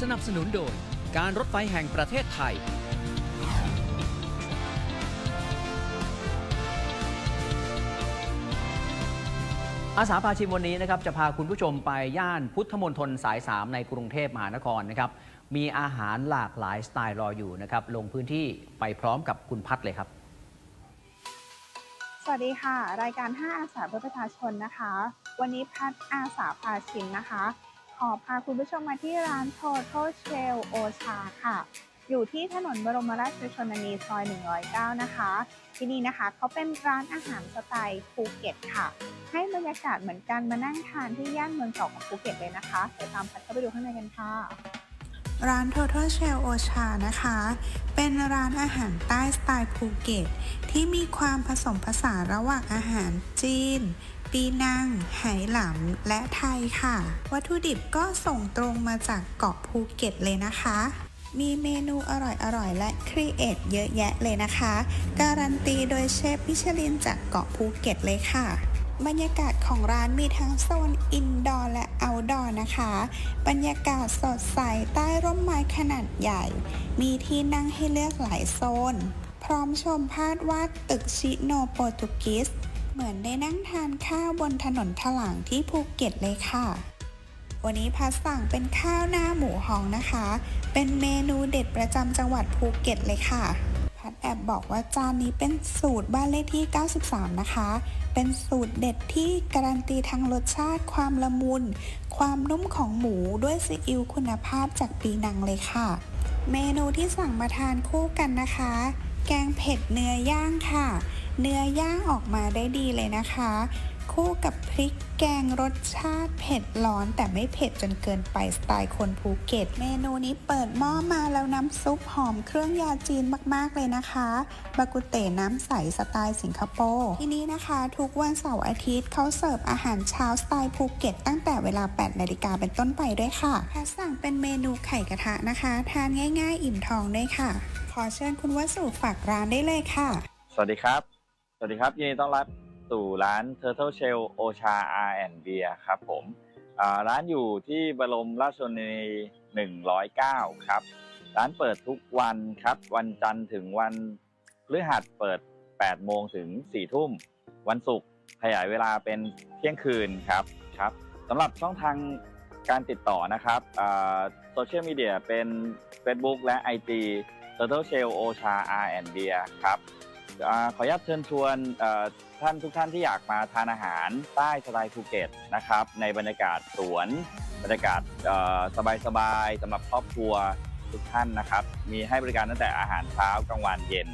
สนับสนุนโดย การรถไฟแห่งประเทศไทย อาสาพาชิมวันนี้นะครับจะพาคุณผู้ชมไปย่านพุทธมณฑลสาย 3 ในกรุงเทพมหานครนะครับ มีอาหารหลากหลายสไตล์รออยู่นะครับ ลงพื้นที่ไปพร้อมกับคุณพัดเลยครับ สวัสดีค่ะ รายการ 5 อาสาเพื่อประชาชนนะคะ วันนี้พัดอาสาพาชิมนะคะ ขอพาคุณผู้ชมมาที่ร้าน Total Shell โอชาค่ะ อยู่ที่ถนนบรมราชชนนีซอย 109 นะคะ ที่นี่นะคะเขาเป็นร้านอาหารสไตล์ภูเก็ตค่ะ ให้บรรยากาศเหมือนกันมานั่งทานที่ย่านเมืองเก่าของภูเก็ตเลยนะคะเดี๋ยวตามพัดเข้าไปดูข้างในกันค่ะร้าน Total Shell Ocha นะคะ เป็นร้านอาหารใต้สไตล์ภูเก็ต ที่มีความผสมผสานระหว่างอาหารจีน ปีนังไหหลำ และไทยค่ะ วัตถุดิบก็ส่งตรงมาจากเกาะภูเก็ตเลยนะคะ มีเมนูอร่อยๆ และครีเอทเยอะแยะเลยนะคะ การันตีโดยเชฟพิชลินจากเกาะภูเก็ตเลยค่ะบรรยากาศของร้านมีทั้งโซนอินดอร์และเอาดอร์นะคะ บรรยากาศสดใสใต้ร่มไม้ขนาดใหญ่ มีที่นั่งให้เลือกหลายโซน พร้อมชมภาพวาดตึกชิโนโปรตุกิส เหมือนได้นั่งทานข้าวบนถนนถลางที่ภูเก็ตเลยค่ะ วันนี้พัสสั่งเป็นข้าวหน้าหมูหองนะคะ เป็นเมนูเด็ดประจำจังหวัดภูเก็ตเลยค่ะ พัดแอบบอกว่าจานนี้เป็นสูตรบ้านเลขที่ 93 นะคะ เป็นสูตรเด็ดที่การันตีทั้งรสชาติความละมุน ความนุ่มของหมูด้วยซีอิ๊วคุณภาพจากปีนังเลยค่ะ เมนูที่สั่งมาทานคู่กันนะคะ แกงเผ็ดเนื้อย่างค่ะเนื้อย่างออกมาได้ดีเลยนะคะ คู่กับพริกแกงรสชาติเผ็ดร้อนแต่ไม่เผ็ดจนเกินไปสไตล์คนภูเก็ต เมนูนี้เปิดหม้อมาแล้วน้ำซุปหอมเครื่องยาจีนมากๆเลยนะคะบากุเตน้ำใสสไตล์สิงคโปร์ที่นี่นะคะ ทุกวันเสาร์อาทิตย์เขาเสิร์ฟอาหารเช้าสไตล์ภูเก็ต ตั้งแต่เวลา 8 นาฬิกาเป็นต้นไปด้วยค่ะสสั่งเป็นเมนูไข่กระทะนะคะ ทานง่าย ๆ อิ่มท้องด้วยค่ะ ขอเชิญคุณวสุฝากร้านได้เลยค่ะ สวัสดีครับ สวัสดีครับยินดีต้อนรับสู่ร้าน Turtle Shell Ocha R Beer ครับผมร้านอยู่ที่บรมราชชนนี109 ครับ ร้านเปิดทุกวันครับ วันจันทร์ถึงวันพฤหัสเปิด 8 โมงถึง 4 ทุ่ม วันศุกร์ขยายเวลาเป็นเที่ยงคืนครับครับสำหรับช่องทางการติดต่อนะครับโซเชียลมีเดียเป็น Facebook และ IG Turtle Shell Ocha R Beer ครับ อ่าขออนุญาตเชิญชวนเอ่อท่านทุกท่านที่อยากมาทานอาหารใต้สไตล์ภูเก็ตนะครับ ในบรรยากาศสวน บรรยากาศสบายๆสำหรับครอบครัวทุกท่านนะครับ มีให้บริการตั้งแต่อาหารเช้ากลางวันเย็น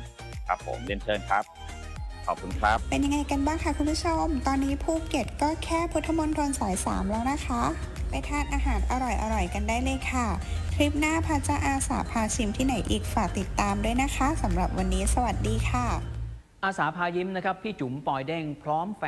ครับผมเรียนเชิญครับ ขอบคุณครับ เป็นยังไงกันบ้างคะคุณผู้ชม ตอนนี้ภูเก็ตก็แค่พุทธมณฑลสาย 3 แล้วนะคะ ไปทานอาหารอร่อยๆ กันได้เลยค่ะ คลิปหน้าพาจะอาสาพาชิมที่ไหนอีกฝากติดตามด้วยนะคะสำหรับวันนี้สวัสดีค่ะ อาสาพายิ้มนะครับ พี่จุ๋มปอยเด้งพร้อมแฟ